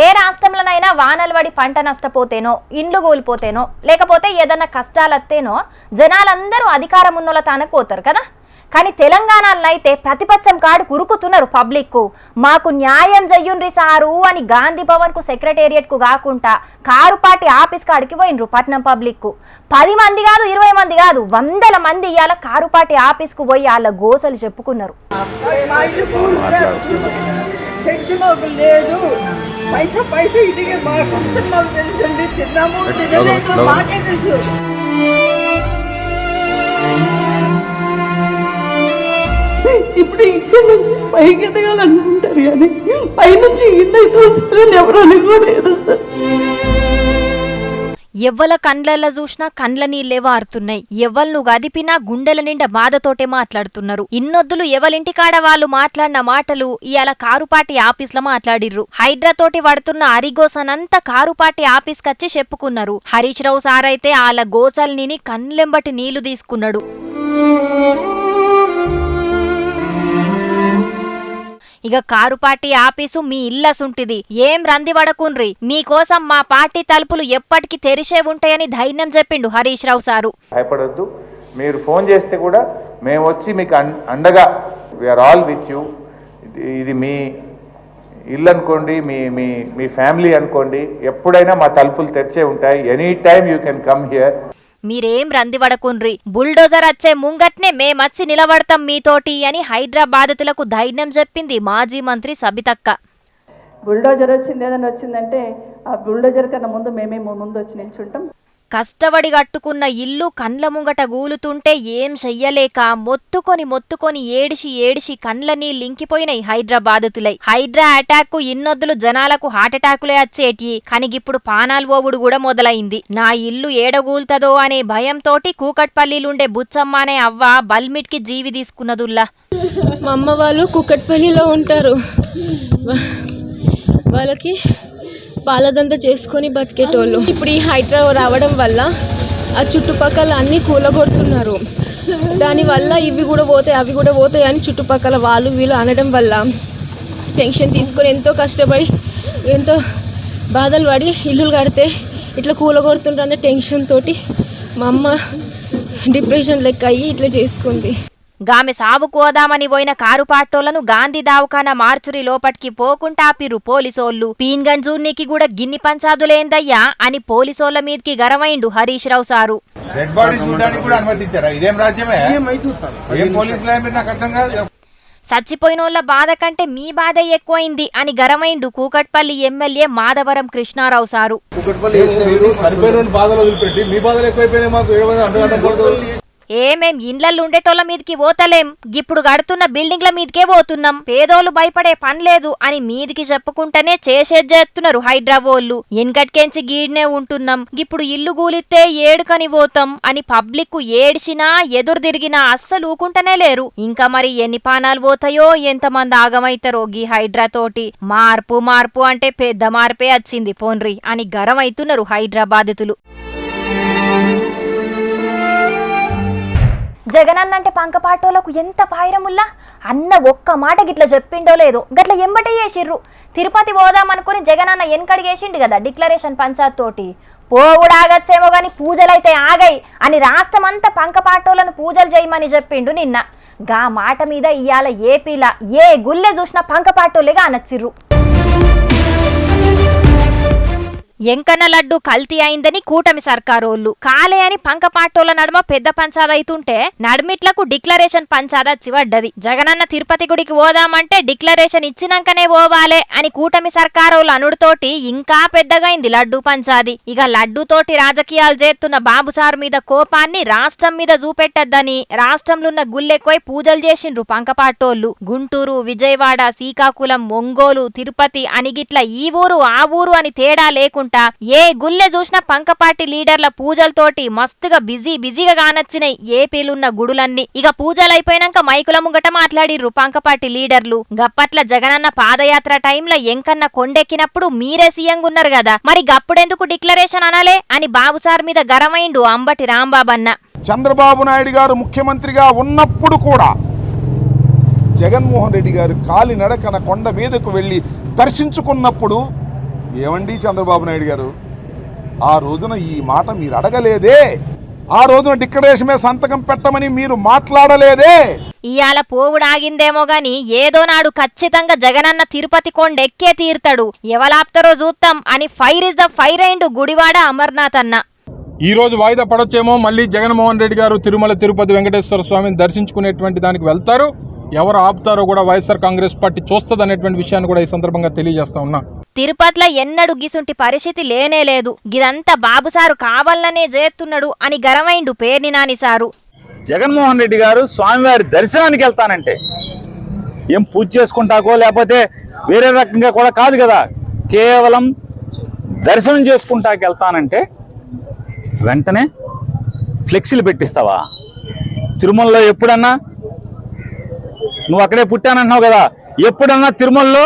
ఏ రాష్ట్రంలోనైనా వానలు పడి పంట నష్టపోతేనో ఇండ్లు కూలిపోతేనో లేకపోతే ఏదన్నా కష్టాలు వస్తేనో జనాలందరూ అధికారం ఉన్నోళ్ళ తానకు పోతారు కదా. కానీ తెలంగాణలో అయితే ప్రతిపక్షం కాడు కురుకుతున్నారు పబ్లిక్ మాకు న్యాయం చెయ్యుండ్రి సారు అని గాంధీ భవన్కు సెక్రటేరియట్కు కాకుండా కారు పార్టీ ఆఫీస్ కాడికి పోయినరు పట్నం పబ్లిక్ పది మంది కాదు ఇరవై మంది కాదు వందల మంది ఇవాళ కారు పార్టీ ఆఫీస్కు పోయి వాళ్ళ గోసలు చెప్పుకున్నారు. పైసా పైసా ఇదిగే మా కష్టం మాకు తెలుసండి. తిన్నాము తినలేదు మాకే తెలుసు. ఇప్పుడు ఇక్కడ నుంచి పైకి ఎదగాలనుకుంటారు కానీ పైనుంచి కింద తోసాలని ఎవరు అనుకోలేదు. ఎవ్వల కండ్లల్లో చూసినా కండ్ల నీళ్ళే వారుతున్నాయి. ఎవ్వలను గదిపినా గుండెల నిండా బాధతోటే మాట్లాడుతున్నారు. ఇన్నొద్దులు ఎవలింటికాడ వాళ్ళు మాట్లాడిన మాటలు ఇయాల కారుపాటి ఆఫీస్లో మాట్లాడిర్రు. హైడ్రాతోటి పడుతున్న అరిగోసనంతా కారుపాటి ఆఫీస్ కచ్చి చెప్పుకున్నారు. హరీష్ రావు సార్ అయితే వాళ్ళ గోసల్ని కన్లెంబటి నీళ్ళు తీసుకున్నాడు. ఇక కారు పార్టీ ఆఫీసు మీ ఇల్లసుంటిది. ఏం రంది పడకుండ్రి మీకోసం మా పార్టీ తలుపులు ఎప్పటికీ తెరిచే ఉంటాయని ధైర్యం చెప్పిండు హరీష్ రావు సారు. భయపడొద్దు. మీరు ఫోన్ చేస్తే కూడా మేము వచ్చి మీకు అండగా వీఆర్ ఆల్ విత్ యూ ఇది మీ ఇల్లు అనుకోండి మీ మీ మీ ఫ్యామిలీ అనుకోండి ఎప్పుడైనా మా తలుపులు తెరిచే ఉంటాయి. Any time you can come here మీరేం రంది పడకుండ్రి. బుల్డోజర్ వచ్చే ముంగట్నే మేమచ్చి నిలబడతాం మీతోటి అని హైదరాబాదుతులకు ధైర్యం చెప్పింది మాజీ మంత్రి సబితక్క. బుల్డోజర్ వచ్చింది ఏదైనా వచ్చిందంటే ఆ బుల్డోజర్ కన్నా ముందు మేమే ముందు వచ్చి నిల్చుంటాం. కష్టపడి కట్టుకున్న ఇల్లు కండ్ల ముంగట గూలుతుంటే ఏం చెయ్యలేక మొత్తుకొని మొత్తుకొని ఏడిసి ఏడిసి కండ్ల లింకిపోయినాయి హైదరాబాదుతులై హైడ్రా అటాక్ ఇన్నొద్దులు జనాలకు హార్ట్ అటాకులే వచ్చేటి కనిగిప్పుడు పానాలు ఓవుడు కూడా మొదలైంది. నా ఇల్లు ఏడగూల్తదో అనే భయంతోటి కూకట్పల్లిలుండే బుచ్చమ్మ అనే అవ్వ బల్మిట్కి జీవి తీసుకున్నదుల్లా. మా అమ్మ వాళ్ళు కూకట్పల్లిలో ఉంటారు. వాళ్ళకి పాలదంతా చేసుకొని బతికేటోళ్ళు. ఇప్పుడు ఈ హైడ్రా రావడం వల్ల ఆ చుట్టుపక్కల అన్నీ కూలగొడుతున్నారు. దానివల్ల ఇవి కూడా పోతాయి అవి కూడా పోతాయి అని చుట్టుపక్కల వాళ్ళు వీళ్ళు అనడం వల్ల టెన్షన్ తీసుకొని ఎంతో కష్టపడి ఎంతో బాధలు పడి ఇల్లులు కడితే ఇట్లా కూలగొడుతుంటే టెన్షన్ తోటి మా అమ్మ డిప్రెషన్ లెక్క అయ్యి ఇట్లా చేసుకుంది. గామె సావుకోదామని పోయిన కారు పాటోలను గాంధీ దావఖానా మార్చురి లోపటికి పోకుంటా ఆపిర్రు పోలీసోళ్ళు. పీన్గంజ్ జూన్నీకి కూడా గిన్ని పంచాదులేందయ్యా అని పోలీసోళ్ళ మీదకి గరమైండు Harish Rao sir. Dead body చూడడానికి కూడా అనుమతించారా? ఇదేం రాజ్యమే? ఏం పోలీసులు మీరు నాకు అర్థం కాదు. చచ్చిపోయినోళ్ళ బాధ కంటే మీ బాధ ఎక్కువైంది అని గరమైండు కూకట్పల్లి ఎమ్మెల్యే మాధవరం కృష్ణారావు సారు. ఏమేం ఇండ్లల్లో ఉండేటోళ్ళ మీదకి పోతలేం. ఇప్పుడు కడుతున్న బిల్డింగ్ల మీదకే పోతున్నాం. పేదోళ్ళు భయపడే పని లేదు అని మీదికి చెప్పుకుంటేనే చేసేది చేస్తున్నారు హైదరాబాద్ ఎన్కట్కెంచి గీడ్నే ఉంటున్నాం. ఇప్పుడు ఇల్లు కూలితే ఏడుకని పోతాం అని పబ్లిక్ ఏడిచినా ఎదురు తిరిగినా అస్సలు ఊకుంటనే లేరు. ఇంకా మరి ఎన్ని పానాలు పోతాయో ఎంతమంది ఆగమైతారో గీ హైడ్రా తోటి. మార్పు మార్పు అంటే పెద్ద మార్పే వచ్చింది పోన్రి అని గరం అవుతున్నారు హైదరాబాదితులు జగనన్న అంటే పంకపాటోలకు ఎంత పాయిరముల్లా? అన్న ఒక్క మాట గిట్ల చెప్పిండో లేదో. గట్ల ఎంబటే చేసిర్రు. తిరుపతి పోదామనుకుని జగనన్న వెనకడిగేసిండు కదా డిక్లరేషన్ పంచాయత్ తోటి. పోగుడు ఆగచ్చేమో కానీ పూజలైతే ఆగాయి అని రాష్ట్రమంతా పంకపాటోలను పూజలు చేయమని చెప్పిండు నిన్న. గా మాట మీద ఇయ్యాల ఏపీలా ఏ గుల్లె చూసినా పంకపాటోలేగా అనొచ్చిర్రు ఎంకన లడ్డు కల్తీ అయిందని కూటమి సర్కారోళ్ళు. కాలే అని పంకపాటోల నడుమ పెద్ద పంచాదైతుంటే నడిమిట్లకు డిక్లరేషన్ పంచాద చివడ్డది. జగనన్న తిరుపతి గుడికి పోదామంటే డిక్లరేషన్ ఇచ్చినాకనే పోవాలే అని కూటమి సర్కారోళ్ళు అనుడుతోటి ఇంకా పెద్దగైంది లడ్డు పంచాది ఇక లడ్డుతోటి రాజకీయాలు చేస్తున్న బాబు సార్ మీద కోపాన్ని రాష్ట్రం మీద చూపెట్టద్దని రాష్ట్రంలో ఉన్న గుల్లెక్కువై పూజలు చేసిండ్రు పంకపాటోళ్ళు గుంటూరు విజయవాడ శ్రీకాకుళం ఒంగోలు తిరుపతి అనిగిట్ల ఈ ఊరు ఆ ఊరు అని తేడా లేకుండా ఏ గుల్లె చూసినా పంకపాటి లీడర్ల పూజలతోటి మస్తుగా బిజీ బిజీగా కానొచ్చినాయి ఏపీలున్న గుడులన్నీ. ఇక పూజలు అయిపోయినాక మైకుల ముంగట మాట్లాడిర్రు పంకపాటి లీడర్లు. గప్పట్ల జగనన్న పాదయాత్ర టైంలో ఎంకన్న కొండెక్కినప్పుడు మీరే సీఎంగా ఉన్నారు కదా. మరి గప్పుడెందుకు డిక్లరేషన్ అనలే అని బాబు సార్ మీద గరమైండు అంబటి రాంబాబన్న. చంద్రబాబు నాయుడు గారు ముఖ్యమంత్రిగా ఉన్నప్పుడు కూడా జగన్మోహన్ రెడ్డి గారు కాలినడకన కొండ మీదకు వెళ్ళి దర్శించుకున్నప్పుడు ఏమండి చంద్రబాబు నాయుడు గారు? ఆ రోజున ఈ మాట మీరు అడగలేదే. ఆ రోజున డిక్లరేషన్ మీద సంతకం పెట్టమని మీరు మాట్లాడలేదే. ఇయాల పోవుడు ఆగిందేమో గాని ఏదో నాడు ఖచ్చితంగా జగనన్న తిరుపతి కొండెక్కే తీరుతాడు. ఎవలాప్తారో చూస్తాం అని ఫైర్ ఇస్ ద ఫైర్ అయిండు గుడివాడ అమర్నాథ్ అన్న. ఈ రోజు వాయిదా పడొచ్చేమో మళ్ళీ జగన్మోహన్ రెడ్డి గారు తిరుమల తిరుపతి వెంకటేశ్వర స్వామిని దర్శించుకునేటువంటి దానికి వెళ్తారు. ఎవరు ఆపుతారో కూడా వైఎస్ఆర్ కాంగ్రెస్ పార్టీ చూస్తుంది అనేటువంటి విషయాన్ని కూడా ఈ సందర్భంగా తెలియజేస్తా ఉన్నా. తిరుపతిలో ఎన్నడు గిసుంటి పరిస్థితి లేనే లేదు. గిదంతా బాబుసారు కావాలనే చేస్తున్నాడు అని గరమైండు పేర్ని నాని సారు. జగన్మోహన్ రెడ్డి గారు స్వామివారి దర్శనానికి వెళ్తానంటే ఏం పూజ చేసుకుంటాకో లేకపోతే వేరే రకంగా కూడా కాదు కదా. కేవలం దర్శనం చేసుకుంటాకి వెళ్తానంటే వెంటనే ఫ్లెక్సీలు పెట్టిస్తావా? తిరుమలలో ఎప్పుడన్నా? నువ్వు అక్కడే పుట్టానంటున్నావు కదా. ఎప్పుడన్నా తిరుమలలో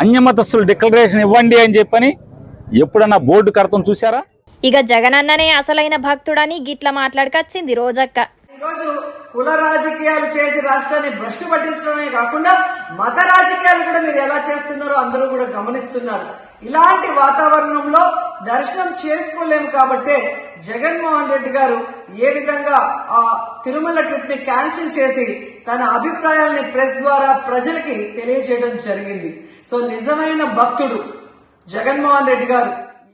అన్యమతస్తులు డిక్లరేషన్ ఇవ్వండి అని చెప్పని ఎప్పుడన్నా బోర్డు కడతాం చూసారా ఇక జగనన్ననే అసలైన భక్తుడని గిట్ల మాట్లాడకచ్చింది రోజక్క. ఈరోజు కుల రాజకీయాలు చేసి రాష్ట్రాన్ని భ్రష్టు పట్టించడమే కాకుండా మత రాజకీయాలు కూడా మీరు ఎలా చేస్తున్నారో అందరూ కూడా గమనిస్తున్నారు. ఇలాంటి వాతావరణంలో దర్శనం చేసుకోలేము కాబట్టే జగన్మోహన్ రెడ్డి గారు ఏ విధంగా ఆ తిరుమల ట్రిప్ని క్యాన్సిల్ చేసి తన అభిప్రాయాల్ని ప్రెస్ ద్వారా ప్రజలకి తెలియజేయడం జరిగింది. సో నిజమైన భక్తుడు జగన్మోహన్ రెడ్డి గారు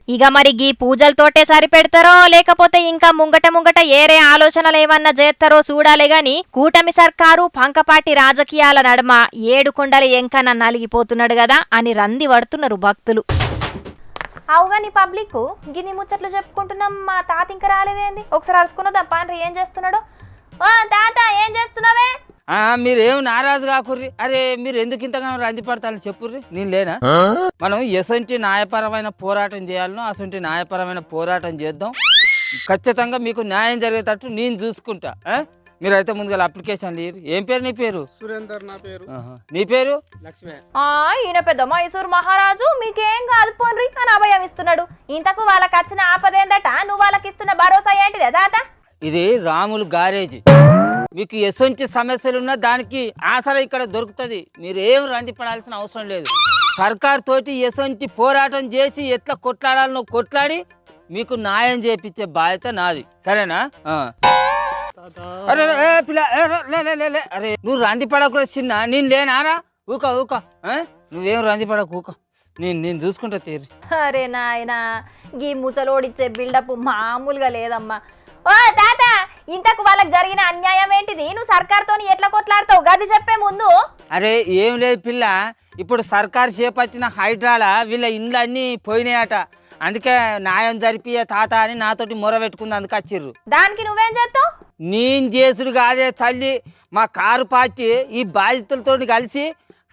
ఇక మరి గీ పూజలతోటే సరిపెడతారో లేకపోతే ఇంకా ముంగట ముంగట ఏరే ఆలోచనలు ఏమన్నా చేస్తారో చూడాలి గాని కూటమి సర్కారు పంకపాటి రాజకీయాల నడుమ ఏడు కొండల ఎంకన నలిగిపోతున్నాడు కదా అని రంది పడుతున్నారు భక్తులు. అవుగాని పబ్లిక్? గిన్ని ముచ్చట్లు చెప్పుకుంటున్నాం మా తాత ఇంకా రాలేదేంది? ఒకసారి అరుచుకున్నదా పాండ్రి ఏం చేస్తున్నాడు? ఓ తాత ఏం చేస్తున్నావే? మీరేం నారాజు కాకుర్రి? అరే మీరు ఎందుకు ఇంతగానో రంది పడతారని చెప్పుర్రి? నేను లేనా? మనం ఎసంటి న్యాయపరమైన పోరాటం చేయాలనో అసంటి న్యాయపరమైన పోరాటం చేద్దాం. ఖచ్చితంగా మీకు న్యాయం జరిగేటట్టు నేను చూసుకుంటా. ఆ? మీరైతే ముందుగా అప్లికేషన్ లేరు ఏం పేరు నీ పేరు? సురేందర్ నా పేరు. నీ పేరు? లక్ష్మే. ఆ ఈయన పెద్ద మైసూర్ మహారాజు. మీకేం కాదు పోన్రి అని అభయం ఇస్తున్నాడు. ఇంతకు వాళ్ళకి వచ్చిన ఆపదేందట నువ్వు వాళ్ళకి ఇస్తున్న భరోసా ఏంటిదే తాత ఇది రాములు గారేజీ. మీకు ఎసొంటి సమస్యలున్నా దానికి ఆసరా ఇక్కడ దొరుకుతుంది. మీరు ఏం రంది పడాల్సిన అవసరం లేదు. సర్కార్ తోటి ఎసొంటి పోరాటం చేసి ఎట్లా కొట్లాడాలనో కొట్లాడి మీకు న్యాయం చేపించే బాధ్యత నాది. సరేనా? అరే పిల్ల లే, లే, అరే నువ్వు రంది పడకు చిన్న. నేను లేనారా? ఊక ఊక. నువ్వేం రంది పడకు ఊక. నేను నేను చూసుకుంటా తీరు. అరే నాయనా గీ ముసలోడిచ్చే బిల్డప్ మామూలుగా లేదమ్మా. ఓ తాత! ఇంతకు వాళ్ళకి జరిగిన అన్యాయం ఏంటిది? నువ్వు సర్కార్తోని ఎట్లా కొట్లాడతావు? గది చెప్పే ముందు. అరే ఏం లేదు పిల్ల. ఇప్పుడు సర్కారు చేపట్టిన హైడ్రాల వీళ్ళ ఇండ్లు అన్నీ పోయినాయట. అందుకే న్యాయం జరిపియే తాత అని నాతోటి మొర పెట్టుకుంది అందుకు వచ్చిర్రు. దానికి నువ్వేం చేస్తావు? నేను చేసుడు కాదే తల్లి. మా కారు పార్టీ ఈ బాధితులతో కలిసి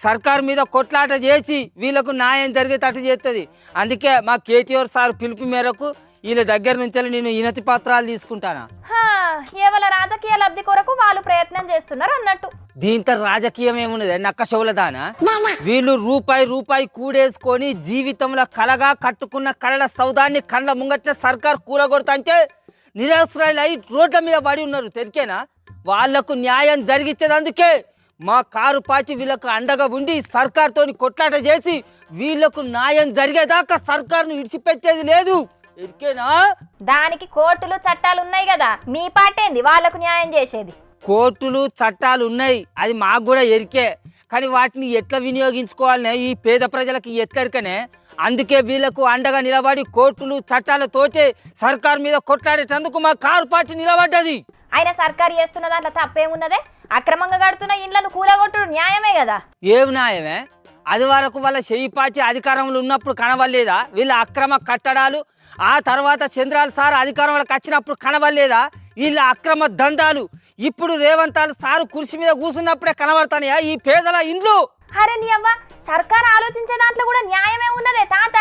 సర్కారు మీద కొట్లాట చేసి వీళ్ళకు న్యాయం జరిగేటట్టు చేస్తుంది అందుకే మా కేటీఆర్ సార్ పిలుపు మేరకు వీళ్ళ దగ్గర నుంచి నేను ఇనతి పత్రాలు తీసుకుంటానా? కేవల రాజకీయ లబ్ధి కొరకు వాళ్ళు ప్రయత్నం చేస్తున్నారు అన్నట్టు. దీంతో రాజకీయం ఏమున్నది? నక్క శవులదానా వీళ్ళు రూపాయి రూపాయి కూడేసుకొని జీవితంలో కలగా కట్టుకున్న కళల సౌదాన్ని కళ్ళ ముంగట్ల సర్కార్ కూలగొడతంటే నిరాశ్రయులు అయి రోడ్ల మీద పడి ఉన్నారు తెరికేనా? వాళ్ళకు న్యాయం జరిగించేది అందుకే మా కారు పార్టీ వీళ్ళకు అండగా ఉండి సర్కార్తోని కొట్లాట చేసి వీళ్ళకు న్యాయం జరిగేదాకా సర్కార్ను విడిచిపెట్టేది లేదు. ఎరికేనా దానికి కోర్టులు చట్టాలు ఉన్నాయి కదా మీ పాటేంది? వాళ్ళకు న్యాయం చేసేది. కోర్టులు చట్టాలు ఉన్నాయి అది మాకు కూడా ఎరికే. కానీ వాటిని ఎట్లా వినియోగించుకోవాలనే ఈ పేద ప్రజలకు ఎట్లరికనే అందుకే వీళ్ళకు అండగా నిలబడి కోర్టులు చట్టాలతోటే సర్కార్ మీద కొట్లాడేటందుకు మా కారు పార్టీ నిలబడ్డది. ఆయన సర్కారు చేస్తున్న దాంట్లో తప్పేమున్నదే? అక్రమంగా కడుతున్న ఇండ్లను కూలగొట్టుడు న్యాయమే కదా ఏం న్యాయమే? అది వరకు వాళ్ళ చెయ్యి పార్టీ అధికారంలో ఉన్నప్పుడు కనబడలేదా? వీళ్ళ అక్రమ కట్టడాలు ఆ తర్వాత చంద్రాల సార్ అధికారంలోకి వచ్చినప్పుడు కనబడలేదా? వీళ్ళ అక్రమ దందాలు ఇప్పుడు రేవంతాలు సారు కుర్చీ మీద కూర్చున్నప్పుడే కనబడతానయా ఈ పేదల ఇండ్లు. అరే నీ అవ్వ సర్కార్ ఆలోచించే దాంట్లో కూడా న్యాయమే ఉన్నదే తాత.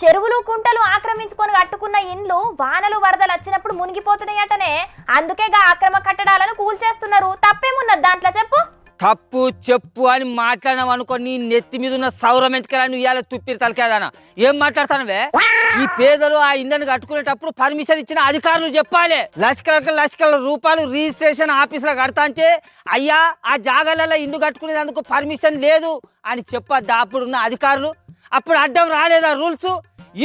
చెరువులు కుంటలు ఆక్రమించుకొని కట్టుకున్న ఇండ్లు వానలు వరదలు వచ్చినప్పుడు మునిగిపోతున్నాయటనే. అందుకే గా అక్రమ కట్టడాలను కూల్చేస్తున్నారు. తప్పేమున్నది దాంట్లో చెప్పు. తప్పు చెప్పు అని మాట్లాడినావు అనుకో నీ నెత్తి మీద ఉన్న సౌరం ఎంటికరా నువ్వు ఇవాళ తుప్పిరి తలకేదానా? ఏం మాట్లాడతానవే? ఈ పేదలు ఆ ఇండియన్ కట్టుకునేటప్పుడు పర్మిషన్ ఇచ్చిన అధికారులు చెప్పాలి. లక్షల లక్షల రూపాయలు రిజిస్ట్రేషన్ ఆఫీసులో కడతా అంటే అయ్యా ఆ జాగాలలో ఇల్లు కట్టుకునేందుకు పర్మిషన్ లేదు అని చెప్పద్దా అప్పుడున్న అధికారులు? అప్పుడు అడ్డం రాలేదా రూల్స్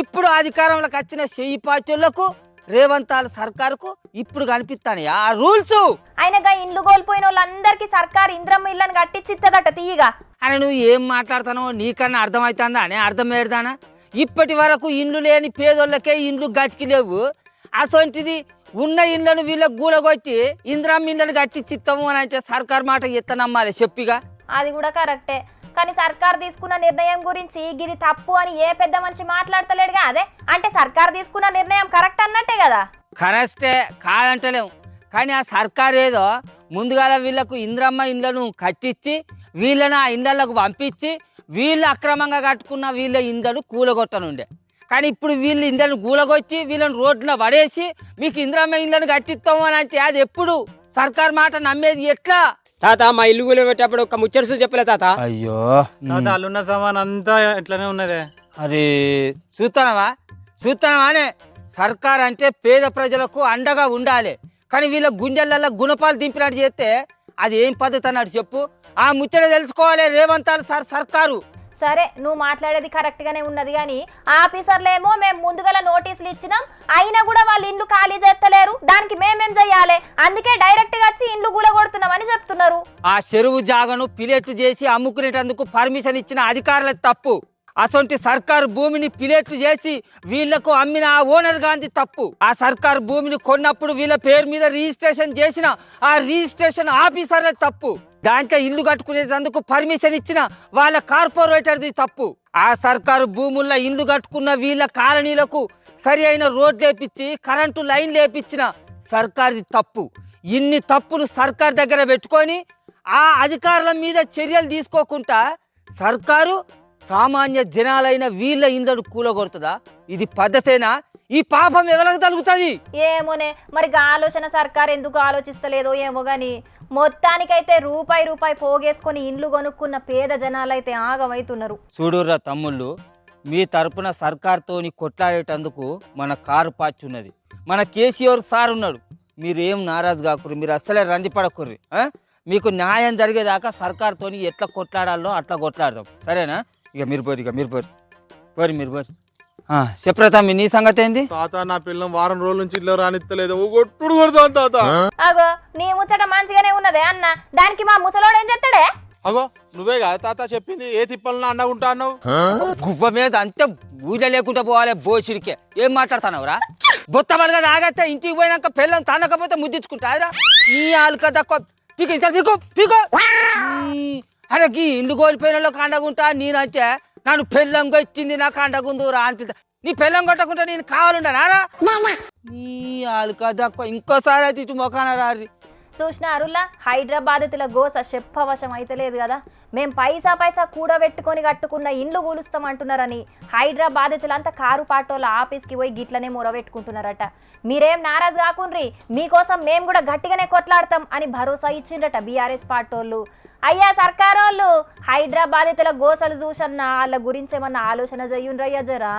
ఇప్పుడు అధికారంలోకి వచ్చిన చెయ్యి పాచులకు రేవంతాల సర్కారుకు ఇప్పుడు కనిపిస్తానయా? ఆ రూల్స్! ఆయనగా ఇండ్లు కోల్పోయిన వాళ్ళందరికీ సర్కార్ ఇంద్రమ్మ ఇళ్ళని కట్టించిద్దట తీయగా. అని నువ్వు ఏం మాట్లాడుతానో నీకన్నా అర్థమవుతుందా అని అర్థం ఇప్పటి వరకు ఇండ్లు లేని పేదోళ్ళకే ఇండ్లు గతికి లేవు. అసొంటిది ఉన్న ఇండ్లను వీళ్ళకి గూలగొట్టి ఇంద్రమ్మ ఇండ్లను కట్టించిస్తాము అని అంటే సర్కార్ మాట ఎత్తనమ్మాలి చెప్పిగా. అది కూడా కరెక్టే. కానీ సర్కార్ తీసుకున్న నిర్ణయం గురించి గిది తప్పు అని ఏ పెద్ద మనిషి మాట్లాడతలేడుగా? అదే అంటే సర్కార్ తీసుకున్న నిర్ణయం కరెక్ట్ అన్నట్టే కదా? కరెక్టే కాదంటలేము కానీ ఆ సర్కార్ ఏదో ముందుగాల వీళ్ళకు ఇంద్రమ్మ ఇండ్లను కట్టించి వీళ్ళని ఆ ఇండ్లకు పంపించి వీళ్ళు అక్రమంగా కట్టుకున్న వీళ్ళ ఇండ్లను కూలగొట్టనుండే. కానీ ఇప్పుడు వీళ్ళు ఇండ్లను కూలగొచ్చి వీళ్ళని రోడ్లో పడేసి మీకు ఇంద్రమ్మ ఇండ్లను కట్టిస్తాము అని అంటే అది ఎప్పుడు? సర్కార్ మాట నమ్మేది ఎట్లా? తాత మా ఇల్లు కూలబెట్టేటప్పుడు ఒక ముచ్చట చెప్పలే తాత. అయ్యో. తాత అల్లున్న సామాన్ అంతా ఇట్లానే ఉన్నదే. అరే చూస్తానవా చూస్తానవానే సర్కార్ అంటే పేద ప్రజలకు అండగా ఉండాలి. కానీ వీళ్ళ గుండెలలో గుణపాలు దింపినట్టు చేస్తే అది ఏం పద్ధతి అన్నట్టు చెప్పు? ఆ ముచ్చట తెలుసుకోవాలి రేవంతాలు సార్ సర్కారు. సరే నువ్వు మాట్లాడేది కరెక్ట్ గానే ఉన్నది కానీ ఆఫీసర్లేమో మేము ముందుగల నోటీసులు ఇచ్చినాం అయినా కూడా వాళ్ళు ఇండ్లు ఖాళీ చేస్తలేరు దానికి మేమేం చెయ్యాలి అందుకే డైరెక్ట్గా వచ్చి ఇండ్లు కూలగొడుతున్నామని చెప్తున్నారు. ఆ చెరువు జాగను పిలేట్లు చేసి అమ్ముకునేటందుకు పర్మిషన్ ఇచ్చిన అధికారుల తప్పు. అసొంటి సర్కారు భూమిని పిలేట్లు చేసి వీళ్ళకు అమ్మిన ఆ ఓనర్ గాంధీ తప్పు. ఆ సర్కారు భూమిని కొన్నప్పుడు వీళ్ళ పేరు మీద రిజిస్ట్రేషన్ చేసిన ఆ రిజిస్ట్రేషన్ ఆఫీసర్ల తప్పు. దాంట్లో ఇల్లు కట్టుకునేటందుకు పర్మిషన్ ఇచ్చిన వాళ్ళ కార్పొరేటర్ది తప్పు. ఆ సర్కారు భూముల్లో ఇల్లు కట్టుకున్న వీళ్ళ కాలనీలకు సరి అయిన రోడ్ లేపించి కరెంటు లైన్ లేపించిన సర్కార్ది తప్పు. ఇన్ని తప్పులు సర్కార్ దగ్గర పెట్టుకొని ఆ అధికారుల మీద చర్యలు తీసుకోకుండా సర్కారు సామాన్య జనాలైన వీళ్ళ ఇందడు కూలగొడుతుందా? ఇది పద్ధతేనా? ఈ పాపం ఎవరికి తలుగుతుంది? ఏమోనే మరి ఆలోచన సర్కార్ ఎందుకు ఆలోచిస్తలేదో ఏమో గాని మొత్తానికైతే రూపాయి రూపాయి పోగేసుకొని ఇండ్లు కొనుక్కున్న పేద జనాలైతే ఆగమవుతున్నారు చూడుర్రా తమ్ముళ్ళు మీ తరపున సర్కార్తోని కొట్లాడేటందుకు మన కారు పాచున్నది. మన కేసీఆర్ సార్ ఉన్నాడు. మీరు ఏం నారాజు కాకుర్రి మీరు అస్సలే రంజిపడకుర్రి మీకు న్యాయం జరిగేదాకా సర్కార్తోని ఎట్లా కొట్లాడాలో అట్లా కొట్లాడదాం. సరేనా? ఇక మీరు పోరు ఇక మీరు పోరు పోరు మీరు పోరు చెప్పరా తమ్మి నీ సంగతి ఏంది? తాత నా పిల్లం వారం రోజుల నుంచి ఇల్లు రానిత్తలేదు. ఓ కొట్టుడు కొడతాను తాత. అగో నీ ముచ్చట మంచిగానే ఉన్నదే అన్న. దానికి మా ముసలోడు ఏం చేస్తాడే? అగో నువ్వే కదా తాత చెప్పింది? ఏ తిప్పలన్నా అండగా ఉంటా అన్నావు? గువ్వ మీద అంతే ఊళ్ళో లేకుండా పోవాలి బోసిడికే ఏం మాట్లాడుతున్నావురా? బొత్త బలగా తాగైతే ఇంటికి పోయినాక పిల్లం తనకపోతే ముద్దించుకుంటారా నీ ఆలుక తక్కువ పీక పీకో. పీకో అరే గీ ఇల్లు కోల్పోయిన వాళ్ళకి అండగుంటా నేనంటే నన్ను పెళ్ళం కొట్టింది నాకు అండగుందు రా అని పిలుస్తా నీ పెళ్ళం కొట్టకుంటే నేను కావాలంటారా నీ ఆలుక తక్కువ ఇంకోసారి అయితే ఇటు మొఖాన రారి చూసినారులా హైదరాబాదుల గోస చెప్పవశం అయితలేదు కదా. మేం పైసా పైసా కూడబెట్టుకొని కట్టుకున్న ఇండ్లు కూలుస్తామంటున్నారని హైదరాబాదులంతా కారు పాటోళ్ళ ఆఫీస్కి పోయి గిట్లనే మొరబెట్టుకుంటున్నారట. మీరేం నారాజు కాకుండ్రి? మీకోసం మేము కూడా గట్టిగానే కొట్లాడతాం అని భరోసా ఇచ్చిండ్రట బీఆర్ఎస్ పాటోళ్ళు అయ్యా సర్కారోళ్ళు హైదరాబాదితుల గోసలు చూసన్న వాళ్ళ గురించి ఏమన్నా ఆలోచన చెయ్యుండ్రయ్యా జరా?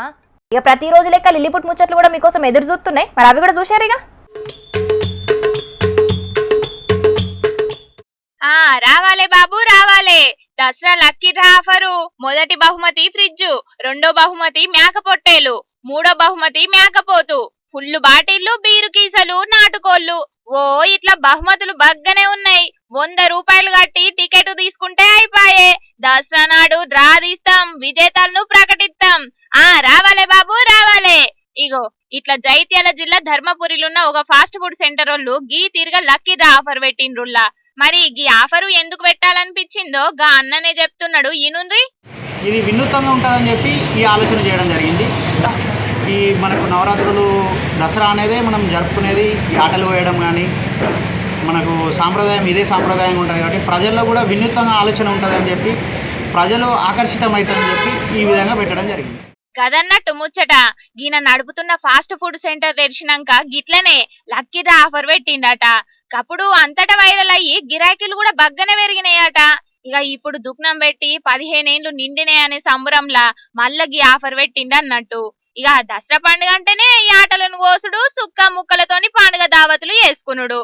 ఇక ప్రతిరోజు లెక్క లిల్లిపుట్ ముచ్చట్లు కూడా మీకోసం ఎదురు చూస్తున్నాయి. మరి అవి కూడా చూశారు ఇక? ఆ రావాలే బాబు రావాలే. దసరా లక్కీ ఆఫరు మొదటి బహుమతి ఫ్రిడ్జ్ రెండో బహుమతి మేక పొట్టేలు మూడో బహుమతి మేకపోతు ఫుల్లు బాటిళ్ళు బీరు కీసలు నాటుకోళ్ళు ఓ ఇట్లా బహుమతులు బగ్గనే ఉన్నాయి. వంద రూపాయలు కట్టి టికెట్ తీసుకుంటే అయిపోయే. దసరా నాడు డ్రా తీస్తాం విజేతలను ప్రకటిస్తాం. ఆ రావాలే బాబు రావాలే. ఇగో ఇట్లా జైత్యాల జిల్లా ధర్మపురిలున్న ఒక ఫాస్ట్ ఫుడ్ సెంటర్ వాళ్ళు గీ తీరుగా లక్కీ డ్రా ఆఫర్ పెట్టిండ్రుల్లా. మరి గీ ఆఫరు ఎందుకు పెట్టాలనిపించిందో గా అన్ననే చెప్తున్నాడు. ఈనుండ్రి? ఇది వినూత్నంగా ఉంటుందని చెప్పి ఈ ఆలోచన చేయడం జరిగింది. ఈ మనకు నవరాత్రులు దసరా అనేదే మనం జరుపుకునేది ఈ ఆటలు వేయడం కానీ మనకు సాంప్రదాయం ఇదే సాంప్రదాయంగా ఉంటుంది కాబట్టి ప్రజల్లో కూడా వినూత్న ఆలోచన ఉంటుందని చెప్పి ప్రజలు ఆకర్షితమవుతారని చెప్పి ఈ విధంగా పెట్టడం జరిగింది. కదన్నట్టు ముచ్చట. గీన నడుపుతున్న ఫాస్ట్ ఫుడ్ సెంటర్ తెరిచినాక గిట్లనే లక్కీ ఆఫర్ పెట్టిండట. కప్పుడు అంతటా వైరల్ అయ్యి గిరాకీలు కూడా బగ్గన పెరిగినాయట. ఇక ఇప్పుడు దుఃఖం పెట్టి పదిహేనేండ్లు నిండినాయి అనే సంబరంలా మల్లగి ఆఫర్ పెట్టింది అన్నట్టు ఇక దసరా పండుగ అంటేనే ఈ ఆటలను కోసుడు సుక్క ముక్కలతోని పండుగ దావతులు చేసుకునుడు.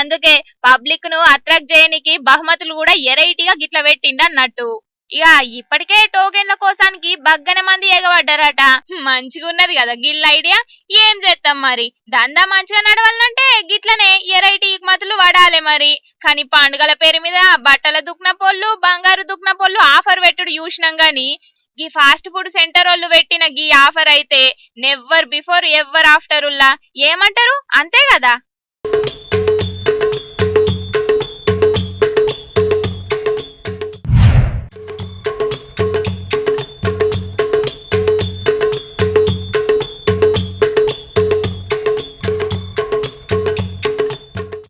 అందుకే పబ్లిక్ను అట్రాక్ట్ చేయనికి బహుమతులు కూడా ఎరైటీగా గిట్ల పెట్టింది అన్నట్టు. ఇక ఇప్పటికే టోకెన్ల కోసానికి బగ్గన మంది ఎగబడ్డారట. మంచిగా ఉన్నది కదా గిల్ ఐడియా ఏం చేస్తాం మరి? దందా మంచిగా నడవాలంటే గిట్లనే ఎరైటీ మతులు వాడాలి మరి. కానీ పండుగల పేరు మీద బట్టల దుక్న పొల్లు బంగారు దుక్న పొల్లు ఆఫర్ పెట్టుడు చూసినాం గాని ఈ ఫాస్ట్ ఫుడ్ సెంటర్ వాళ్ళు పెట్టిన గీ ఆఫర్ అయితే నెవ్వర్ బిఫోర్ ఎవర్ ఆఫ్టర్ ఉల్లా. ఏమంటారు? అంతే కదా.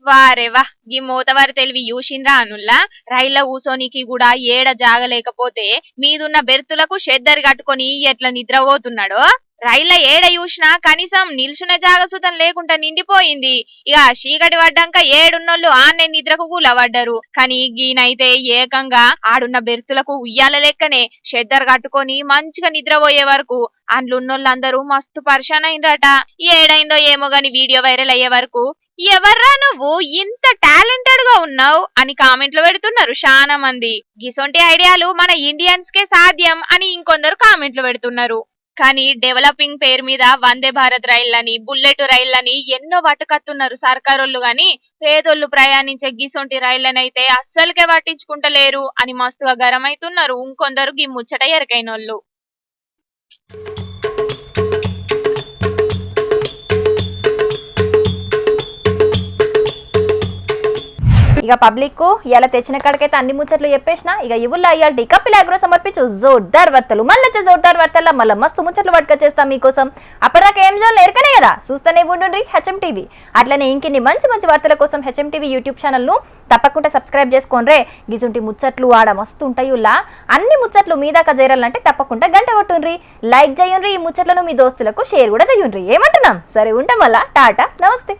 వారే వా ఈ మోతవారి తెలివి చూసిండ్రా అనుల్లా? రైళ్ళ ఊసోనికి కూడా ఏడ జాగలేకపోతే మీదున్న బెర్తులకు షెద్దరి కట్టుకొని ఎట్లా నిద్రపోతున్నాడో? రైళ్ళ ఏడ చూసినా కనీసం నిల్చున్న జాగసుతం లేకుండా నిండిపోయింది. ఇక చీకటి పడ్డాక ఏడున్నోళ్ళు ఆన్నే నిద్రకు కూలబడ్డారు. కానీ గీనైతే ఏకంగా ఆడున్న బెర్తులకు ఉయ్యాల లెక్కనే షెద్దరు కట్టుకొని మంచిగా నిద్రపోయే వరకు అండ్లున్నోళ్ళందరూ మస్తు పరిశాన్ అయిందట ఏడైందో ఏమో గాని వీడియో వైరల్ అయ్యే వరకు ఎవర్రా నువ్వు? ఇంత టాలెంటెడ్గా ఉన్నావు అని కామెంట్లు పెడుతున్నారు చాలా మంది. గిసొంటి ఐడియాలు మన ఇండియన్స్ కే సాధ్యం అని ఇంకొందరు కామెంట్లు పెడుతున్నారు. కానీ డెవలపింగ్ పేరు మీద వందే భారత్ రైళ్ళని బుల్లెట్ రైళ్ళని ఎన్నో పట్టుకత్తున్నారు సర్కారోళ్ళు గాని పేదోళ్ళు ప్రయాణించే గిసొంటి రైళ్ళనైతే అస్సలకే పట్టించుకుంటలేరు అని మస్తుగా గరమైతున్నారు ఇంకొందరు గి ముచ్చట ఎరకైనోళ్ళు. ఇక పబ్లిక్ ఇలా తెచ్చిన కాడికైతే అన్ని ముచ్చట్లు చెప్పేసిన ఇక ఇవుల్లో అయ్యాలి కపిల్ అగ్రో సమర్పించు జోర్దార్ వార్తలు. మళ్ళీ వచ్చే జోర్దార్ వార్తల్లో మళ్ళీ మస్తు ముచ్చట్లు పట్టుకొచ్చేస్తాం మీకోసం. అప్పటిదాకా ఏం చేయాలి ఎరకనే కదా? చూస్తూనే ఉండండి హెచ్ఎం టీవీ అట్లనే ఇంకిన్ని మంచి మంచి వార్తల కోసం హెచ్ఎం టీవీ యూట్యూబ్ ఛానల్ను తప్పకుండా సబ్స్క్రైబ్ చేసుకోండి గిసుంటి ముచ్చట్లు ఆడ మస్తు ఉంటాయి అన్ని ముచ్చట్లు మీ దాకా చేరాలంటే తప్పకుండా గంట కొట్టుండ్రి. లైక్ చేయండి ఈ ముచ్చట్లను మీ దోస్తులకు షేర్ కూడా చేయండి ఏమంటున్నాం? సరే ఉంటాం మళ్ళా. టాటా. నమస్తే.